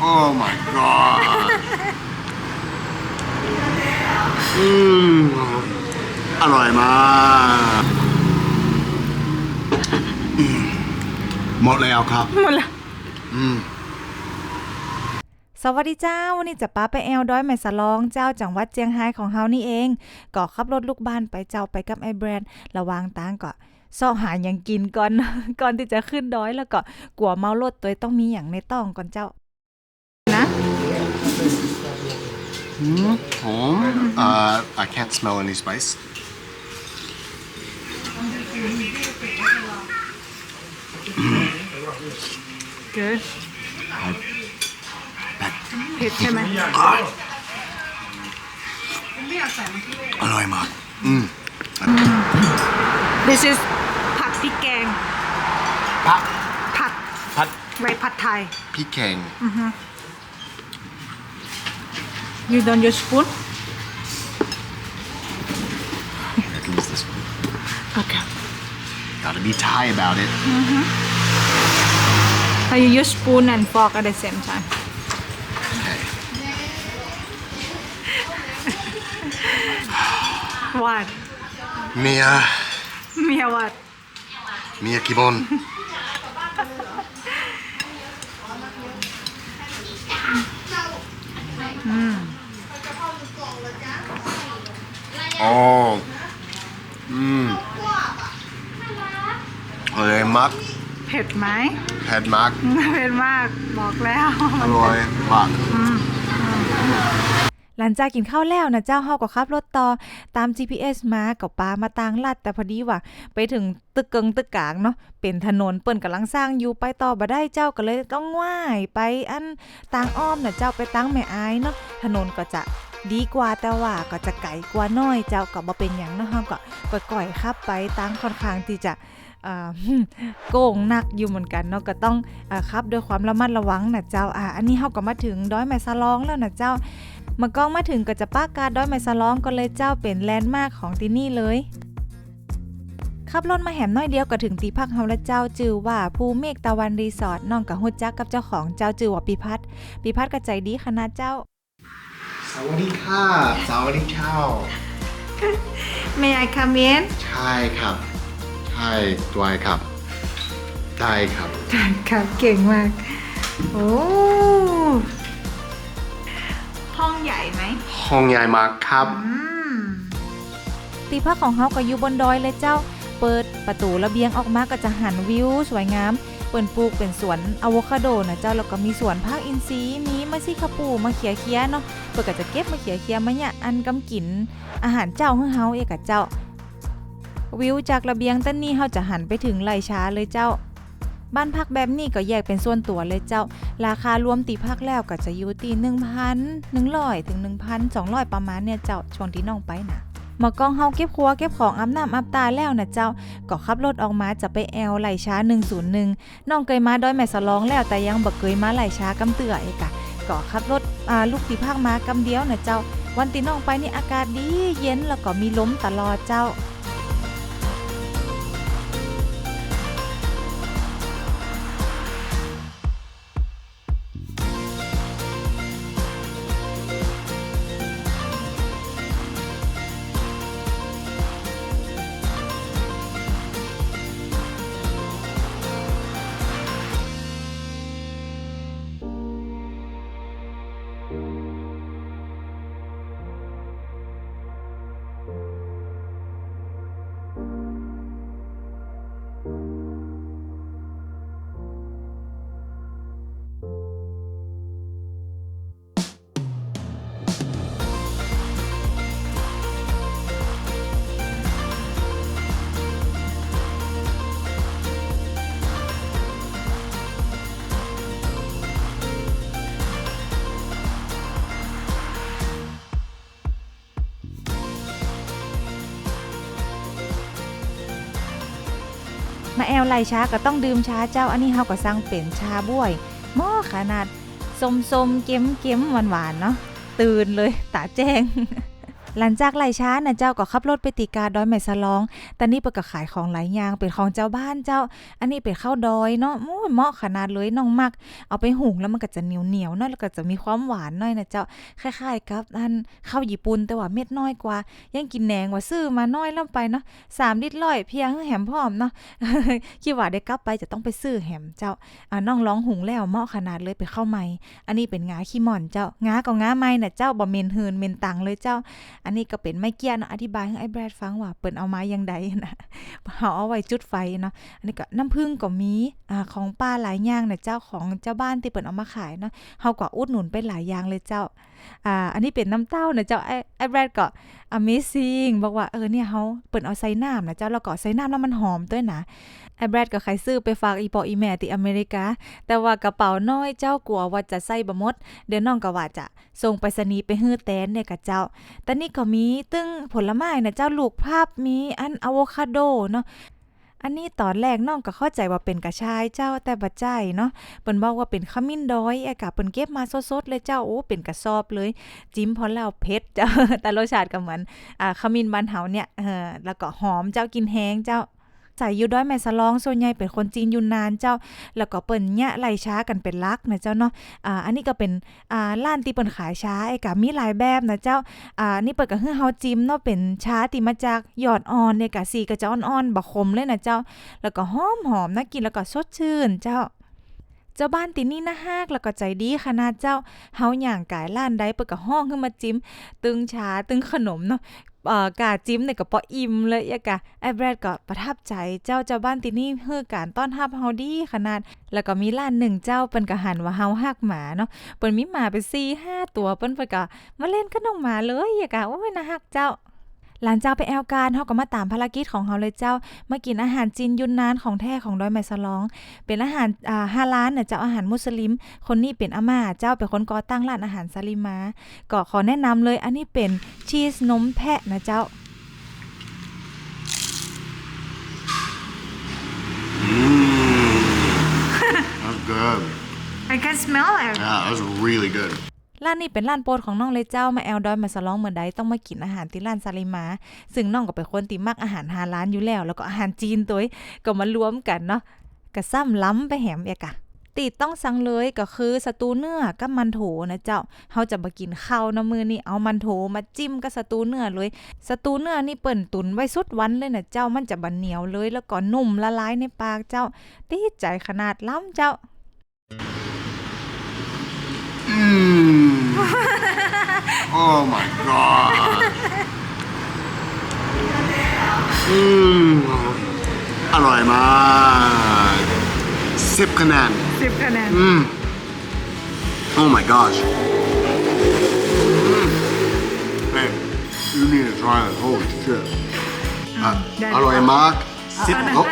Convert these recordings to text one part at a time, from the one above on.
Oh my god อืมอร่อยมากอืมหมดแล้วครับ หมดละอืม สวัสดีเจ้า วันนี้จะป้าไปแอลดอยแม่สลองเจ้าจังหวัดเจียงไฮ้ของเฮานี่เองก็ขับรถลูกบ้านไปเจ้าไปกับไอ้แบรนด์ระหวางตางก็ซ่อหาอย่างกินก่อน ก่อนที่จะขึ้นดอยแล้วก็กลัวเมารถตัวต้องมีอย่างในต้องก่อนเจ้า นะหืมหอม uh, I can't smell any spice good เผ็ดใช่ไหมอร่อยมาก อืม This is ผัดพริกแกง ผัดผัด ผัดไว้ผัดไทย พริกแกง You don't use spoon? I can use this one. Okay. Gotta be Thai about it. Mm -hmm. I you use spoon and fork at the same time. Okay. what? Mia. Mia what? Mia Kibon. Hmm. อ๋ออืมอร่อยมากเผ็ดไหมเผ็ดมากเผ็ดมากบอกแล้ว อร่อยมากหลั งจากินข้าวแล้วนะเจ้าเฮาก็ขับรถต่อตาม GPS มากับปามาตางลัด แต่พอดีว่าไปถึงตึกเกิงตึกกลางเนาะเป็นถนนเปิ้นกำลังสร้างอยู่ไปต่อบ่ได้เจ้าก็เลยต้องว่ายไปอันตางอ้อมนะเจ้าไปตั้งแม่อายเนาะถนนก็จะดีกว่าแต่ว่าก็จะไกลกว่าน้อยเจ้าก็บ่เป็นหยังเนาะเฮาก็ก่อยๆขับไปตั้งค่อนข้างที่จะอ่าโกงหนักอยู่เหมือนกันเนาะก็ต้องอาขับด้วยความระมัดระวังนะเจ้าอ่าอันนี้เฮาก็มาถึงดอยแม่สะลองแล้วนะเจ้า มื่อกล้องมาถึงก็จะป้ากาดดอยไม้สะล้องก็เลยเจ้าเป็นแลนด์มาร์คของที่นี่เลยขับรถมาแหมน้อยเดียวก็ถึงตีพักเฮาและเจ้าจือว่าภูเมฆตะวันรีสอร์ทน้องกับฮุดจักกับเจ้าของเจ้าจือว่าปีพัฒน์ปีพัฒน์ก็ใจดีขนาดเจ้า สวัสดีค่ะสวัสดีเช้า May I come in ใช่ครับ ใช่ด้วยครับ ได้ครับ ครับเก่งมาก โอ้ ห้องใหญ่ไหมห้องใหญ่มากครับตีพักของเฮาก็อยู่บนดอยเลยเจ้า เปิดประตูระเบียงออกมาก็จะหันวิวสวยงาม เปิ่นปลูกเป็นสวนอะโวคาโดนะเจ้า แล้วก็มีสวนภาคอินทรีย์ มีมะซี่ขะปูมะเขียเคียเนาะ เปิ่นก็จะเก็บมะเขียเคียมะเนี่ยอันกำกิน อาหารเจ้าของเฮาเอกะเจ้า วิวจากระเบียงต้นนี้เฮาจะหันไปถึงไหลช้าเลยเจ้า บ้านพักแบบนี้ก็แยกเป็นส่วนตัวเลยเจ้า ราคารวมตีพักแล้วก็จะอยู่ที่1,100ถึง1,200 ประมาณเนี่ยเจ้าช่วงที่น้องไปนะหมอกองเฮาเก็บครัวเก็บของอาบน้ำอาบตาแล้วนะเจ้า ก็ขับรถออกมาจะไปแอลไหลช้า 101 น้องเคยมาดอยแม่สลองแล้วแต่ยังบ่เคยมาไหลช้ากำเตือเอกะก็ขับรถลูกตีภาคมากำเดียวนะเจ้า วันที่น้องไปนี่อากาศดีเย็นแล้วก็มีลมตลอดเจ้า แอลไหลช้าก็ต้องดื่มชาเจ้าอันนี้เฮาก็สั่งเป็นชาบ้วยหม้อขนาดสมๆเก็มๆหวานๆเนาะตื่นเลยตาแจ้ง หลังจากไล่ช้านะเจ้าก็ขับรถไปตีกาดอยแม่สลอง แต่นี่เปิดก็ขายของหลายอย่างเป็นของเจ้าบ้านเจ้า อันนี้เป็นข้าวดอยเนาะมู้เหมาะขนาดเลยน้องมัก เอาไปหุงแล้วมันก็จะเหนียวเหนียวๆเนาะแล้วก็จะมีความหวานน่อยนะเจ้าคล้ายๆกับอันข้าวญี่ปุ่นแต่ว่าเม็ดน้อยกว่า ยังกินแหนงว่าซื้อมาน้อยล้วไปเนาะสามลิตรร้อยเพียงแหมพร้อมเนาะคิดว่าได้กลับไปจะต้องไปซื้อแหมเจ้าอ่าน้องร้องหุงแล้วเหมาะขนาดเลยไปเข้าใหม่ อันนี้เป็นงาขี้หม่อนเจ้างาก็งาไม้น่ะเจ้าบ่เมนเฮืนเมนตังเลยเจ้าอันนี้ก็เป็นไม้เกี้ยนะอธิบายให้ไอ้แบรดฟังว่าเปิ้นเอามายังใดนะเฮาเอาไว้จุดไฟเนาะอันนี้ก็น้ำผึ้งก็มีอ่าของป้าหลายอย่างเนะเจ้าของเจ้าบ้านที่เปิ้นเอามาขายเนาะเฮาก็อุดหนุนไปหลายอย่างเลยเจ้าอ่าอันนี้เป็นน้ำเต้านะเจ้าไอ้ไอ้แบรดก็ amazing บอกว่าเออเนี่ยเฮาเปิ้นเอาใส่น้ำนะเจ้าแล้วก็ใส่น้ำแล้วมันหอมด้วยนะ ไอ้แบรดก็ใครซื้อไปฝากอีปออีแม่ที่อเมริกา แต่ว่ากระเป๋าน้อยเจ้ากลัวว่าจะใส่บ่หมด เดี๋ยวน้องก็ว่าจะส่งไปรษณีย์ไปฮื้อแตนเนี่ยกับเจ้า แต่นี่ก็มีตึ้งผลไม้นะเจ้าลูกภาพมีอันอะโวคาโดเนาะอันนี้ตอนแรกน้องก็เข้าใจว่าเป็นกระชายเจ้าแต่บัดใจเนาะเปิ้นบอกว่าเป็นขมิ้นดอยไอ้กะเปิ้นเก็บมาสดๆเลยเจ้าโอ้เป็นกระสอบเลย จิ้มพอแล้วเผ็ดเจ้าแต่รสชาติก็เหมือนอ่าขมิ้นบ้านเฮาเนี่ยเออแล้วก็หอมเจ้ากินแห้งเจ้า ใส่อยู่ดอยแม่สลองส่วนใหญ่เป็นคนจีนอยู่นานเจ้า แล้วก็เปิ้นเนี่ยไล่ช้ากันเป็นลักนะเจ้าเนาะอ่าอันนี้ก็เป็นอ่าร้านที่เปิ้นขายช้าไอ้กะมีหลายแบบนะเจ้าอ่านี่เปิดก็คือเฮาจิ้มเนาะเป็นช้าที่มาจากหยอดอ่อนเนี่ยกะสีก็จะอ่อนๆบ่ขมเลยนะเจ้า แล้วก็หอมหอมน่ากินแล้วก็สดชื่นเจ้า เจ้าบ้านตินี่นะฮักแล้วก็ใจดีขนาดเจ้าเฮาย่างกายล้านใดเปิดก็ห้องขึ้นมาจิ้ม ตึงชาตึงขนมเนาะเอ่อกาจิ้มเนี่ยก็ปออิ่มเลยอะกะไอ้แบรดก็ประทับใจเจ้าเจ้าบ้านตินี่เฮือการต้อนรับเฮาดีขนาด แล้วก็มีร้านหนึ่งเจ้าเปิ้นก็หันว่าเฮาฮักหมาเนาะเปิ้นมีหมาไป4 5ตัวเปิ้นเพิ่นก็มาเล่นกับน้องหมาเลยอะกะโอ้ยน่าฮักเจ้า หลังจากไปแอลการเฮาก็มาตามภารกิจของเฮาเลยเจ้า มากินอาหารจีนยุนนานของแท้ของดอยแม่สลอง เป็นอาหารอ่าฮาลาลน่ะเจ้าอาหารมุสลิม คนนี้เป็นอาม่าเจ้าเป็นคนก่อตั้งร้านอาหารซาลิมา ก็ขอแนะนำเลยอันนี้เป็นชีสนมแพะนะเจ้า That's good. I can smell it Yeah, that's really good. ร้านนี้เป็นร้านโปรดของน้องเลยเจ้ามาแอลดอยมาสลองเหมือนใดต้องมากินอาหารที่ร้านซาลิมา ซึ่งน้องก็เป็นคนที่มักอาหารฮาลานอยู่แล้ว แล้วก็อาหารจีนตัวก็มารวมกันเนาะก็ซ้ำล้ำไปแหมเอกะติดต้องสั่งเลยก็คือสตูเนื้อกับมันโถนะเจ้าเฮาจะมากินข้าวนะมือนี่เอามันโถมาจิ้มกับสตูเนื้อเลย สตูเนื้อนี่เปิ่นตุนไว้สุดวันเลยนะเจ้ามันจะบันเหนียวเลย แล้วก็นุ่มละลายในปากเจ้าติดใจขนาดล้ำเจ้า Mmm. oh my god. Mmm. อร่อยมากสิบคะแนนสิบคะแนน Mm. Oh my gosh. Mm. Hey, you need to try it. Holy shit. อะได้ อร่อยมาก สิบ oh,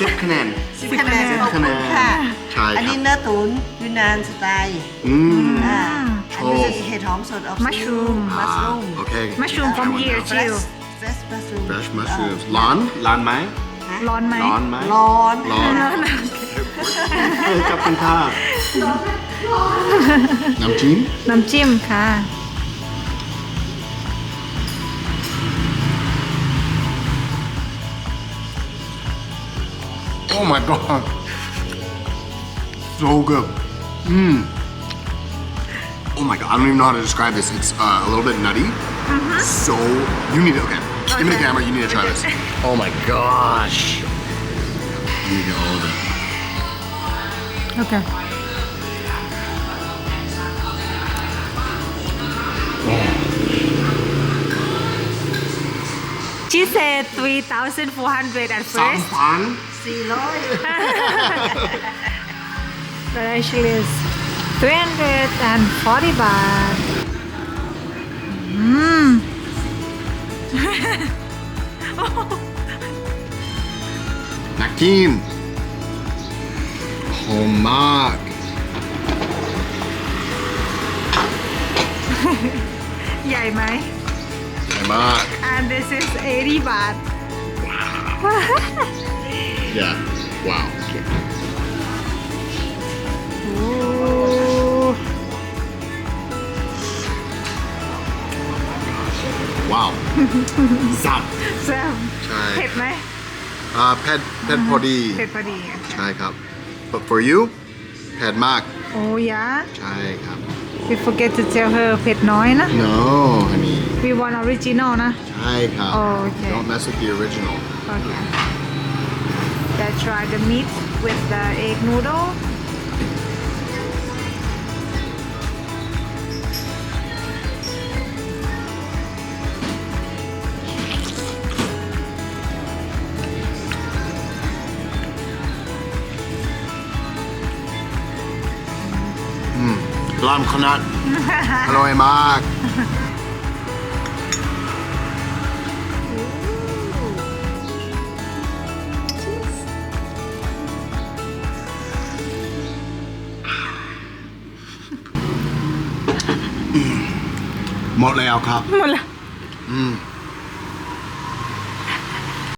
สิบคะแนนสิบคะแนนขอบคุณค่ะ ใช่ครับ อันนี้เนื้อตุ๋นยูนานสไตล์อืม อ่าโชอันนี้ว์เห็ดหอมสดออก Mushroom มัสรูม โอเค Mushroom from here fresh fresh mushroom fresh mushrooms ร้อนร้อนไหมร้อนไหมร้อนไหมร้อนร้อนเฮ้ยจับคุณค่าน้ำจิ้มน้ำจิ้มค่ะ Oh my God. So good. Mmm. Oh my God, I don't even know how to describe this. It's uh, a little bit nutty. Mm -hmm. So, you need it. okay. okay. Give me the camera, you need to try this. Oh my gosh. You need to all of it. Okay. She said 3,400 at first. Sampan? สี่ร้อย but actually it's 340 baht อืมนักทีมหอมมากใหญ่ไหมใหญ่มาก and this is 80 baht Yeah. Wow. Ooh. Wow. สับแซ่บใช่เผ็ดไหมอ่าเผ็ดเผ็ดพอดีเผ็ดพอดีใช่ครับ but for you เผ็ดมาก โอ้ยะ ใช่ครับ we forget to tell her เผ็ดน้อยนะ no honey we want original นะ ใช่ครับ Okay. don't mess with the original Okay. Let's try the meat with the egg noodle. รามขนาด อร่อยมาก หมดแล้วครับ หมดละอืม